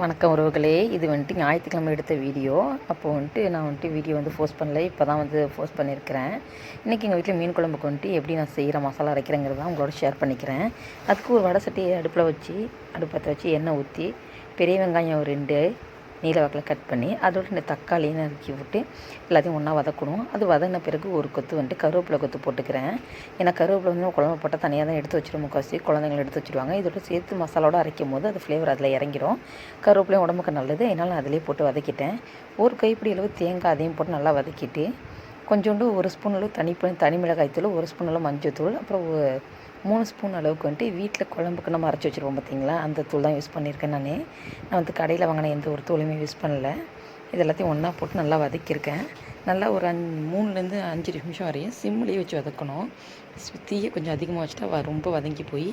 வணக்கம் உறவுகளே. இது வந்துட்டு ஞாயிற்றுக்கிழமை எடுத்த வீடியோ. அப்போது வந்துட்டு நான் வந்துட்டு வீடியோ வந்து போஸ்ட் பண்ணல. இப்போ தான் வந்து போஸ்ட் பண்ணியிருக்கிறேன் இன்றைக்கி எங்கள் வீட்டில் மீன் குழம்புக்கு வந்துட்டு எப்படி நான் செய்கிற மசாலா அரைக்கிறேங்கிறத உங்களோட ஷேர் பண்ணிக்கிறேன். அதுக்கு ஒரு வடை சட்டியை அடுப்பில் வச்சு அடுப்பத்தை வச்சு எண்ணெய் ஊற்றி பெரிய வெங்காயம் ஒரு ரெண்டு நீல வாக்கில் கட் பண்ணி அதோட இந்த தக்காளியை நறுக்கி விட்டு எல்லாத்தையும் ஒன்றா வதக்கணும். அது வதங்கின பிறகு ஒரு கொத்து வந்துட்டு கருவேப்பிலை கொத்து போட்டுக்கிறேன். ஏன்னா கருவேப்பிலை வந்து குழம்பு போட்டால் தனியாக தான் எடுத்து வச்சிடும் முக்காசி குழந்தைங்களை எடுத்து வச்சுருவாங்க. இதோட சேர்த்து மசாலோட அரைக்கும் போது அது ஃப்ளேவர் அதில் இறங்கிடும் கருவேப்பிலையும் உடம்புக்கு நல்லது. அதனால் நான் அதிலே போட்டு வதக்கிட்டேன். ஒரு கைப்பிடி அளவு தேங்காய் அதையும் போட்டு நல்லா வதக்கிட்டு கொஞ்சோண்டு ஒரு ஸ்பூன் அளவு தனி தனி மிளகாய் தூள் ஒரு ஸ்பூன் அளவு மஞ்சள் தூள் அப்புறம் மூணு ஸ்பூன் அளவுக்கு வந்துட்டு வீட்டில் குழம்புக்கு நம்ம அரைச்சி வச்சுருவோம் பார்த்தீங்களா? அந்த தூள் தான் யூஸ் பண்ணியிருக்கேன் நான். நான் வந்து கடையில் வாங்கின எந்த ஒரு தூளுமே யூஸ் பண்ணல. இது எல்லாத்தையும் ஒன்றா போட்டு நல்லா வதக்கியிருக்கேன். நல்லா ஒரு அஞ் மூணுலேருந்து அஞ்சு நிமிஷம் வரையும் சிம்லேயே வச்சு வதக்கணும். தீயை கொஞ்சம் அதிகமாக வச்சுட்டா ரொம்ப வதங்கி போய்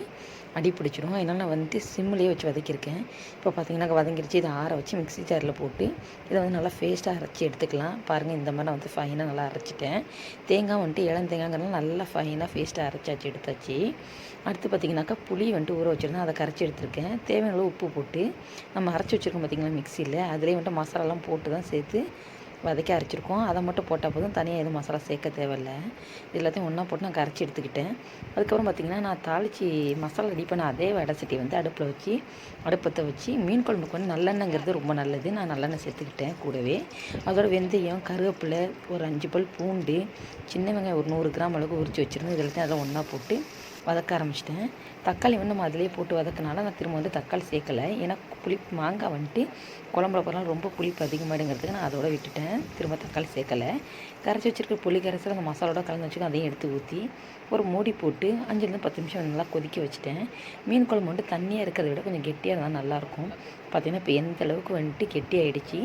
அடி பிடிச்சிடும். அதனால் நான் வந்துட்டு சிம்லேயே வச்சு வதக்கியிருக்கேன். இப்போ பார்த்தீங்கன்னா வதங்கிருச்சு. இதை ஆற வச்சு மிக்ஸி ஜாரில் போட்டு இதை வந்து நல்லா ஃபேஸ்ட்டாக அரைச்சி எடுத்துக்கலாம். பாருங்கள் இந்த மாதிரி நான் வந்து ஃபைனாக நல்லா அரைச்சிட்டேன். தேங்காய் வந்துட்டு இளம் தேங்காய்ங்கிறனால நல்லா ஃபைனாக ஃபேஸ்ட்டாக அரைச்சாச்சு எடுத்தாச்சு. அடுத்து பார்த்தீங்கன்னாக்கா புளி வந்துட்டு ஊற வச்சுருந்தேன். அதை கரைச்சி எடுத்திருக்கேன். தேவையான உப்பு போட்டு நம்ம அரைச்சி வச்சுருக்கோம் பார்த்தீங்களா மிக்சியில் அதிலே வந்துட்டு மசாலாலாம் போட்டு தான் சேர்த்து வதக்கி அரைச்சிருக்கோம். அதை மட்டும் போட்டால் போதும். தனியாக எதுவும் மசாலா சேர்க்க தேவையில்லை. இது எல்லாத்தையும் ஒன்றா போட்டு நான் கரைச்சி எடுத்துக்கிட்டேன். அதுக்கப்புறம் பார்த்திங்கன்னா நான் தாளித்து மசாலா ரெடி பண்ண அதே வடை சட்டி வந்து அடுப்பில் வச்சு அடுப்பத்தை வச்சு மீன் குழம்புக்கு வந்து நல்லெண்ணங்கிறது ரொம்ப நல்லது. நான் நல்லெண்ணெய் சேர்த்துக்கிட்டேன் கூடவே. அதோட வெந்தயம் கருவேப்பிலை ஒரு அஞ்சு பல் பூண்டு சின்ன வெங்காயம் ஒரு நூறு கிராம் அளவுக்கு உரிச்சு வச்சுருந்தேன். இது எல்லாத்தையும் அதெல்லாம் ஒன்றா போட்டு வதக்க ஆரம்பிச்சிட்டேன். தக்காளி வந்து நம்ம அதிலே போட்டு வதக்கினால நான் திரும்ப வந்து தக்காளி சேர்க்கலை. ஏன்னா புளி மாங்காய் வந்துட்டு குழம்புல போகிறனால ரொம்ப புளிப்பு அதிகமாகிடுங்கிறதுக்கு நான் அதோட விட்டுட்டேன். திரும்ப தக்காளி சேர்க்கலை. கரைச்சி வச்சிருக்க புளி கரைசல் அந்த மசாலோட கலந்து வச்சுக்கோ அதையும் எடுத்து ஊற்றி ஒரு மூடி போட்டு அஞ்சுலேருந்து பத்து நிமிஷம் நல்லா கொதிக்க வச்சுட்டேன். மீன் குழம்பு வந்துட்டு தண்ணியாக இருக்கிறத விட கொஞ்சம் கெட்டியாக இருந்தால் நல்லாயிருக்கும். பார்த்தீங்கன்னா இப்போ எந்த அளவுக்கு வந்துட்டு கெட்டி ஆயிடுச்சு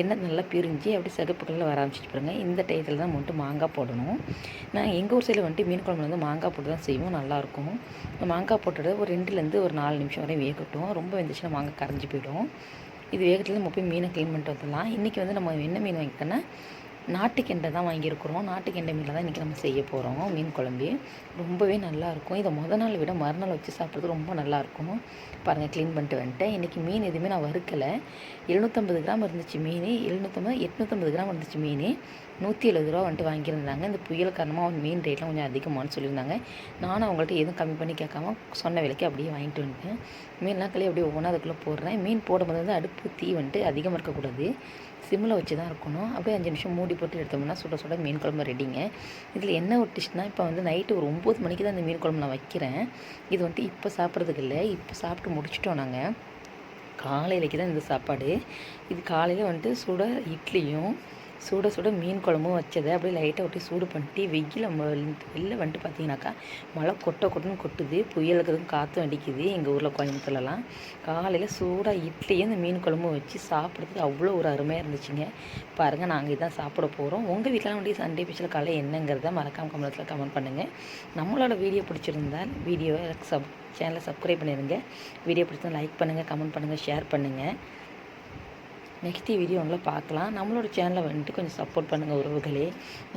எண்ணெய் நல்லா பிரிஞ்சு அப்படி சிகப்பு கலரில் வர ஆரம்பிச்சிட்டு பாருங்க. இந்த டயத்தில் தான் வந்துட்டு மாங்காய் போடணும். நான் எங்கள் ஊர் சைடில் வந்துட்டு மீன் குழம்புல வந்து மாங்காய் போட்டு தான் செய்வோம். நல்லா நல்லாயிருக்கும். மாங்காய் போட்டுட்டு ஒரு ரெண்டுலேருந்து ஒரு நாலு நிமிஷம் வரையும் வேகட்டும். ரொம்ப வெந்துச்சுன்னா மாங்காய் கரைஞ்சி போயிடும். இது வேகத்தில் நம்ம போய் மீனை க்ளீன் பண்ணிட்டு வந்துடலாம். இன்றைக்கி வந்து நம்ம என்ன மீன் வாங்கிக்கோன்னா நாட்டுக்கெண்டை தான் வாங்கியிருக்கிறோம். நாட்டுக்கெண்டை மீனில் தான் இன்றைக்கி நம்ம செய்ய போகிறோம் மீன் குழம்பு. ரொம்பவே நல்லாயிருக்கும் இதை முத நாள் விட மறுநாள் வச்சு சாப்பிட்றது ரொம்ப நல்லாயிருக்கும் பாருங்கள் க்ளீன் பண்ணிட்டு வந்துட்டேன். இன்றைக்கி மீன் எதுவுமே நான் வறுக்கலை. எழுநூற்றம்பது கிராம் இருந்துச்சு மீன். எழுநூற்றம்பது எட்நூற்றம்பது கிராம் இருந்துச்சு மீன். நூற்றி எழுபது ரூபா வந்துட்டு வாங்கியிருந்தாங்க. இந்த புயல் காரணமாக அவங்க மீன் ரேட்லாம் கொஞ்சம் அதிகமானு சொல்லியிருந்தாங்க. நானும் அவங்கள்ட்ட எதுவும் கம்மி பண்ணி கேட்காம சொன்ன விலைக்கு அப்படியே வாங்கிட்டு வந்துட்டேன் மீன்லாம் கழுவி அப்படியே ஒவ்வொன்றா அதுக்குள்ளே போடுறேன். மீன் போடும்போது வந்து அடுப்பு தீ வந்துட்டு அதிகமாக இருக்கக்கூடாது. சிம்மில் வச்சு தான் இருக்கணும். அப்படியே அஞ்சு நிமிஷம் மூடி போட்டு எடுத்தோம்னா சுட சுட மீன் குழம்பு ரெடிங்க இதில் என்ன ஒரு டிஷ்னால் இப்போ வந்து நைட்டு ஒரு ஒம்பது மணிக்கு தான் இந்த மீன் குழம்பு நான் வைக்கிறேன். இது வந்துட்டு இப்போ சாப்பிட்றதுக்கு இல்லை இப்போ சாப்பிட்டு முடிச்சிட்டோம் நாங்கள் காலையிலைக்கு தான் இந்த சாப்பாடு. இது காலையில் வந்துட்டு சுட இட்லியும் சுட சுட மீன் குழம்பும் வச்சதை அப்படியே லைட்டாக ஒட்டி சூடு பண்ணிட்டு வெயில் வெளில வந்துட்டு பார்த்தீங்கன்னாக்கா மழை கொட்ட கொட்டுன்னு கொட்டுது புயலுக்கு காற்றும் அடிக்குது எங்கள் ஊரில் கோயம்புத்தூர்லலாம். காலையில் சூடாக இட்லியும் இந்த மீன் குழம்பும் வச்சு சாப்பிட்றதுக்கு அவ்வளோ ஒரு அருமையாக இருந்துச்சுங்க. பாருங்கள் நாங்கள் இதான் சாப்பிட போகிறோம் உங்கள் வீட்டில் வந்து சண்டே ஸ்பெஷல் காலை என்னங்கிறத மறக்காம கமலத்தில் கமெண்ட் பண்ணுங்கள் நம்மளோட வீடியோ பிடிச்சிருந்தால் வீடியோவை சப் சேனலை சப்ஸ்கிரைப் பண்ணிடுங்க வீடியோ பிடிச்சா லைக் பண்ணுங்கள் கமெண்ட் பண்ணுங்கள் ஷேர் பண்ணுங்கள் நெக்ஸ்ட் வீடியோவில் பார்க்கலாம். நம்மளோட சேனலை வந்துட்டு கொஞ்சம் சப்போர்ட் பண்ணுங்கள் உறவுகளே.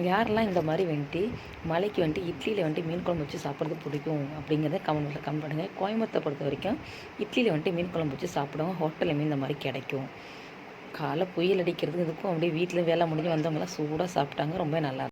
யாரெல்லாம் இந்த மாதிரி வந்துட்டு மலைக்கு வந்துட்டு இட்லியில் வந்துட்டு மீன் குழம்பு வச்சு சாப்பிட்றது பிடிக்கும் அப்படிங்கிறத கமெண்ட்டில் கமெண்ட் பண்ணுங்கள் கோயம்புத்தூரை பொறுத்த வரைக்கும் இட்லியில் வந்துட்டு மீன் குழம்பு வச்சு சாப்பிடுவோம் ஹோட்டல்லையுமே இந்த மாதிரி கிடைக்கும். காலை புயல் அடிக்கிறதுக்கு இதுக்கும் அப்படியே வீட்டில் வேலை முடிஞ்சு வந்தவங்களாம் சூடாக சாப்பிட்டாங்க. ரொம்ப நல்லா